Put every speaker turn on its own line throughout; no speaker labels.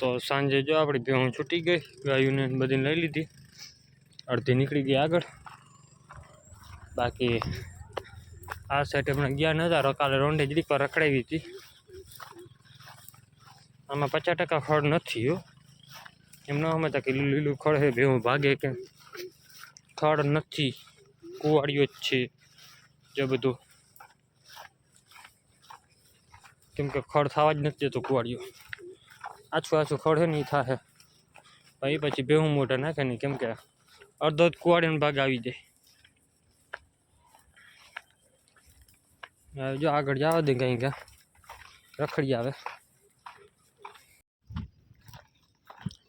તો સાંજે જો આપણી ભેહું છૂટી ગઈ, ગાયોને ને બધી લઈ લીધી. અડધી નીકળી ગઈ આગળ. બાકી આ સાઈડ હમણાં ગયા નતા કાલે રોંડે જરીક વાર રખડાવી હતી. આમાં પચાસ ટકા ખડ નથી હો. એમ ન સમજતા કે લીલું લીલું ખડ છે, ભેહું ભાગે કે ખડ નથી, કુવાડીઓ જ છે, જે બધું. કેમ કે ખડ થવા જ નથી દેતું કુવાડીઓ. આછું આછું ખડ છે ને થાય પછી પછી ભેહું મોઢા નાખે નહીં કેમ કે અડધો જ કુવાડીનો ભાગ આવી જાય. જો આગળ જવા દે કંઈ ક્યાં રખડી આવે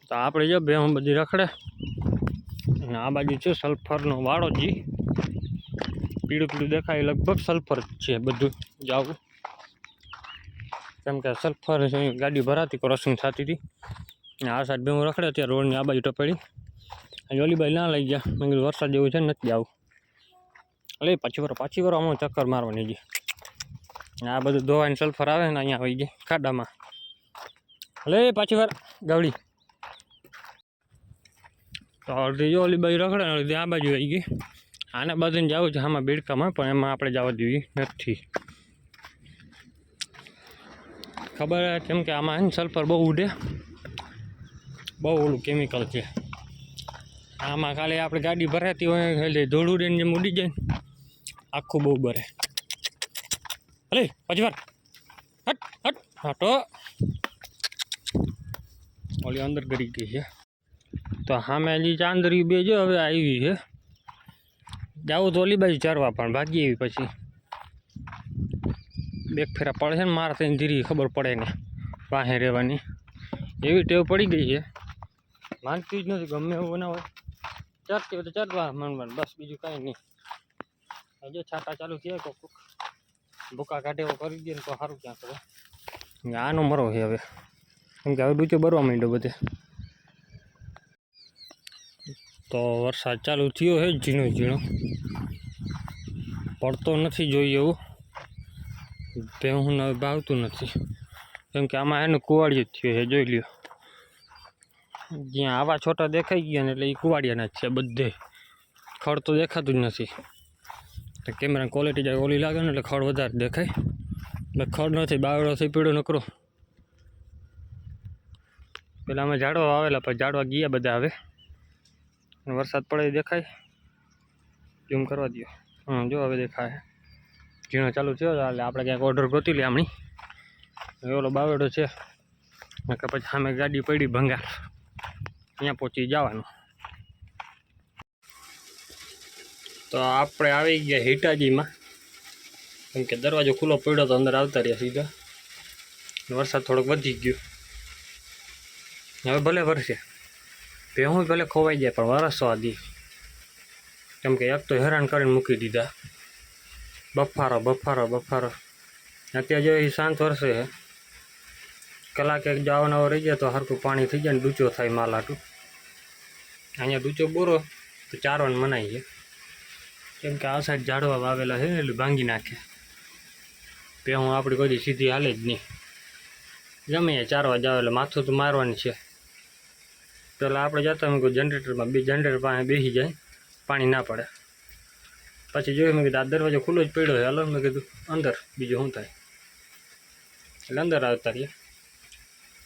તો આપણે જો ભેહું બધી રખડે. અને આ બાજુ છે સલ્ફરનો વાળો જી. પીળું પીળું દેખાય, લગભગ સલ્ફર છે બધું જાવું કેમ કે સલ્ફર ગાડી ભરાતી ક્રોસિંગ થતી હતી. અને આ સાઈડ ભેહું રખડે ત્યારે રોડની આ બાજુ ટપેડી. અને ઓલી બાજુ ના લઈ ગયા. મેં કીધું વરસાદ જેવું છે નથી આવું. એટલે પાછી વાર પાછી વાર, આમાં ચક્કર મારવાની છે આ બધું ધોવાઈને સલ્ફર આવે ને અહીંયા આવી ગયા, ખાડામાં. એટલે પાછી વાર ગવડી તો અડધી જો ઓલી બાજુ રખડે અડધી આ બાજુ આવી ગઈ. આને બધાને જવું છે, આમાં બેડકામાં પણ એમાં આપણે જવા દેવી નથી. ખબર હે? કેમ કે આમાં હે સલ્ફર બહુ ઉડે. બહુ ઓલું કેમિકલ છે. આમાં ખાલી આપણે ગાડી ભરાતી હોય એટલે ધૂળ ઉડીને જેમ ઉડી જાય આખું બહુ ભરે અલે પછી વાર હટ. હટ. તો ઓલી અંદર ગરી ગઈ છે. તો સામે હજી ચાંદરી બે જો હવે આવી છે. જાવું તો ઓલી બાજુ ચરવા પણ, ભાગી એવી પછી. બે ફેરા પડે છે ને મારે ત્યાં ધીરી ખબર પડે ને પાસે રહેવાની. એવી ટેવ પડી ગઈ છે. માનતી જ નથી, ગમે એવું ના ચરતી હોય તો ચરવા મન બસ બીજું કાંઈ નહીં. હજુ છાંટા ચાલુ થયા કોક ભૂકા કાઢે એવો કરી દે ને તો સારું ક્યાં કરે. આનો મરો છે હવે. કેમ કે હવે ડૂચો ભરવા માંડ્યો બધે. તો વરસાદ ચાલુ થયો છે, ઝીણો ઝીણો. પડતો નથી જોઈએ એવું. ભેહું હવે ભાવતું નથી. કેમ કે આમાં એનું કુવાડિયું જ થયું છે, જોઈ લ્યો. જ્યાં આવા છોટા દેખાઈ ગયા ને એટલે એ કુવાડિયાના જ છે બધે. ખડ તો દેખાતું જ નથી. તો કેમેરા ક્વોલિટી જાય ઓલી લાગે ને એટલે ખડ વધારે દેખાય. એટલે ખડ નથી બાવડોથી પીળો નકરો. પેલા અમે ઝાડવા આવેલા, પણ ઝાડવા ગયા બધા હવે. વરસાદ પડે દેખાય. ઝૂમ કરવા દો હા જો હવે દેખાય. ઝીણો ચાલુ થયો એટલે આપણે ક્યાંક ઓર્ડર ગોતી લઈએ હવે ઓલો બાવેડો છે. કે પછી સામે ગાડી પડી ભંગાર. ત્યાં પહોંચી જવાનું. તો આપણે આવી ગયા હિટાજીમાં. કેમ કે દરવાજો ખુલ્લો પડ્યો તો અંદર આવતા રહ્યા સીધા. વરસાદ થોડોક વધી ગયો. હવે ભલે વરસે. ભેહું ભલે ખોવાઈ જાય પણ વરસવા દી. કેમ કે એક તો હેરાન કરીને મૂકી દીધા. બફારો બફારો બફારો. અત્યારે જો એ શાંત વરસે છે કલાક એક જવાનો રહી જાય તો હરખું પાણી થઈ જાય ને ડૂચો થાય માલાટું અહીંયા ડૂચો બોરો, તો ચારવાનું મનાય છે. કેમ કે આ સાઈડ ઝાડવા વાવેલા છે એટલે ભાંગી નાખે. ભેહું આપણી કોઈ સીધી હાલે જ નહીં. ગમે ચારવા જાવ એટલે માથું તો મારવાની છે. પેલા આપણે જતા કોઈ જનરેટરમાં બે જનરેટર પાસે બેસી જાય. પાણી ના પડે. પછી જોયું મેં કીધું, આ દરવાજો ખુલ્લો જ પડ્યો છે. હાલો, મેં કીધું, અંદર, બીજું શું થાય? એટલે અંદર આવતા રહીએ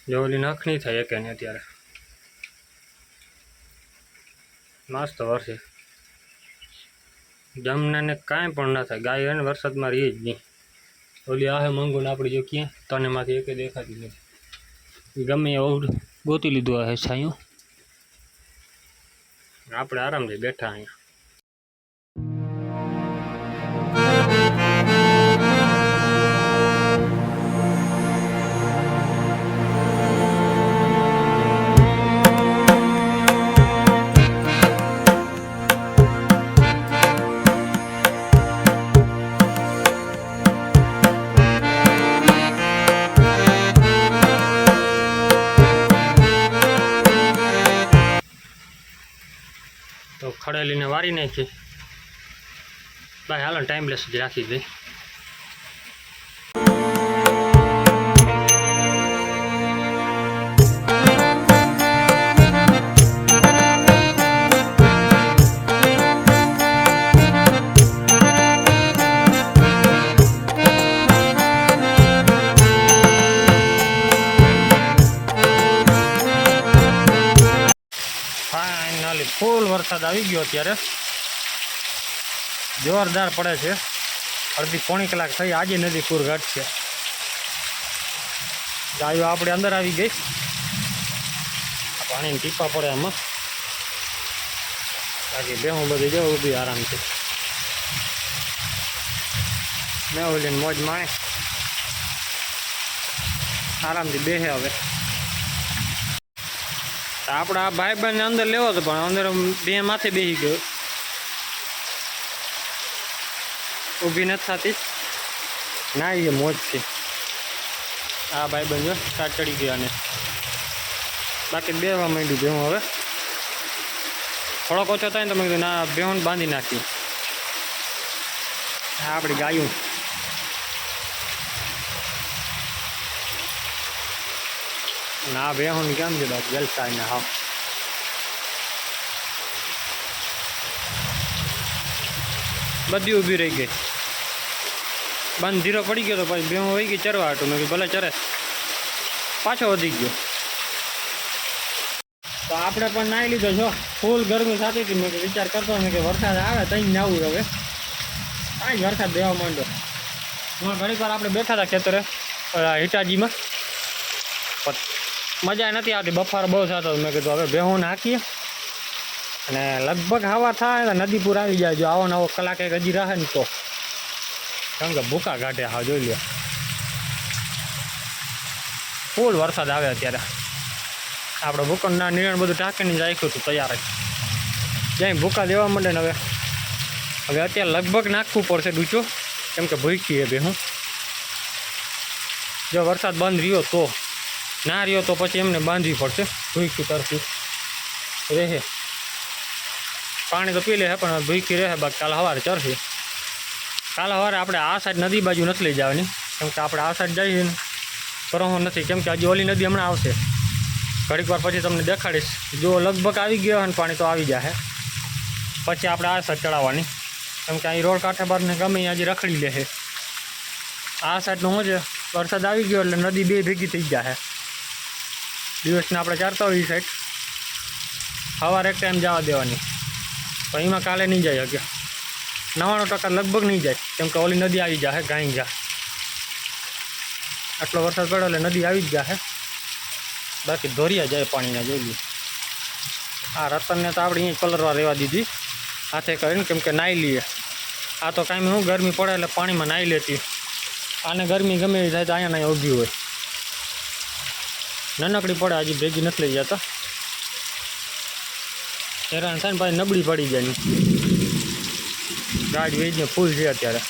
જો ઓલી નાખણી નહીં થાય એકે ને અત્યારે. મસ્ત વરસે જમનાને કાંઈ પણ ના થાય. ગાય એને વરસાદમાં રહી જ નહીં. ઓલી આહે મંગુ ને આપણે જો ક્યાં તનેમાંથી એકે દેખાતી નથી. ગમે એ એવું ગોતી લીધું આ છાયું. આપણે આરામથી બેઠા અહીંયા. ખડેલીને વારી નાખી. ભાઈ હાલો ટાઈમલેસ જ રાખી દઈ ફૂલ વરસાદ આવી ગયો અત્યારે. જોરદાર પડે છે. અડધી પોણી કલાક થઈ, આજે નદી પૂર ઘટ છે. ગાયો આપણે અંદર આવી ગઈ. પાણીની ટીપા પડે એમાં. બાકી બે હું બધી જાઉં ઊભી આરામથી. મેં ઓલીને મોજ માણે. આરામથી બેહે હવે. આપણે આ ભાઈ બહેનને અંદર લેવો હતો પણ અંદર બે માથે બેસી ગયો. ઊભી નથી થતી. ના એ મોજથી આ ભાઈ બહેન જો સાત ચડી ગયા અને બાકી બેવા માંડ્યું ભેહું હવે. થોડોક ઓછો થાય ને તો મેં કીધું ના બેહું બાંધી નાખી આપણી ગાયું. ના બેહું કેમ છે બાકી? જલસા ને, હા. બધી ઊભી રહી ગઈ. બંધ ધીરો પડી ગયો તો પછી બે વહી ગઈ ચરવા હતું મેં ભલે ચરે. પાછો વધી ગયો. તો આપણે પણ નાહી લીધો છો. ફૂલ ગરમી સાથે મેં વિચાર કરતો મેં કે વરસાદ આવે તઈ નાવું હવે. કાંઈ વરસાદ દેવા માંડ્યો. હું ઘણી વાર આપણે બેઠા હતા ખેતરે હિટાજીમાં. મજા નથી આવતી. બફારો બહુ થતો મેં કીધું, હવે બેહું નાખીએ. અને લગભગ હવા થાય તો નદી પૂર આવી જાય. જો આવો નવો કલાક એક હજી રહે ને તો. કેમ કે ભૂકા કાઢે હા જોઈ લ્યો. ફૂલ વરસાદ આવે અત્યારે. આપણે ભૂકંપના નિર્ણય બધું ટાંકીને જ રાખ્યું હતું તૈયાર જ્યાં ભૂકા દેવા માંડે ને હવે. હવે અત્યારે લગભગ નાખવું પડશે ડૂચો. કેમ કે ભૂખી એ બે હું જો વરસાદ બંધ રહ્યો તો ના રહ્યો તો પછી એમને બાંધવી પડશે. ભૂખી તરફી. રહે. પાણી તો પી લે છે પણ ભૂખી રહે, બાકી કાલ સવારે ચરશે. કાલ સવારે આપણે આ સાઈડ નદી બાજુ નથી લઈ જવાની, કેમ કે આપણે આ સાઈડ જઈએ ને કરવું નથી, કેમ કે હજી ઓલી નદી હમણાં આવશે. ઘડીક વાર પછી તમને દેખાડીશ. જો લગભગ આવી ગયો હોય ને, પાણી તો આવી જશે પછી આપણે આ સાઈડ ચડાવવાની. કેમ કે અહીં રોડ કાંઠે બારને ગમે ત્યાં હજી રખડી લે છે આ સાઈડનું શું છે, વરસાદ આવી ગયો એટલે નદી બે ભેગી થઈ જશે દિવસને આપણે ચારતા હોય એ સાઈડ સવારે એક ટાઈમ જવા દેવાની. પણ એમાં કાલે નહીં જાય શકે નવ્વાણું ટકા લગભગ નહીં જાય. કેમ કે ઓલી નદી આવી જશે ગાઈ જા. આટલો વરસાદ પડ્યો એટલે નદી આવી જ જશે બાકી ધોરિયા જાય પાણીના, જોઈ આ રતનને તો આપણે અહીંયા કલરવા રહેવા દીધી. હાથે કરીને, કેમ કે નાહી લઈએ. આ તો કાંઈ હું ગરમી પડે એટલે પાણીમાં નાહી લેતી. આને ગરમી ગમે એવી થાય તો અહીંયા નહીં ઊભી હોય. નાનકડી પડે, હજી ભેગી નથી લઈ જતા. હેરાન થાય ને પાછી નબળી પડી જાય ગાડી વેચને ફૂલ છે અત્યારે.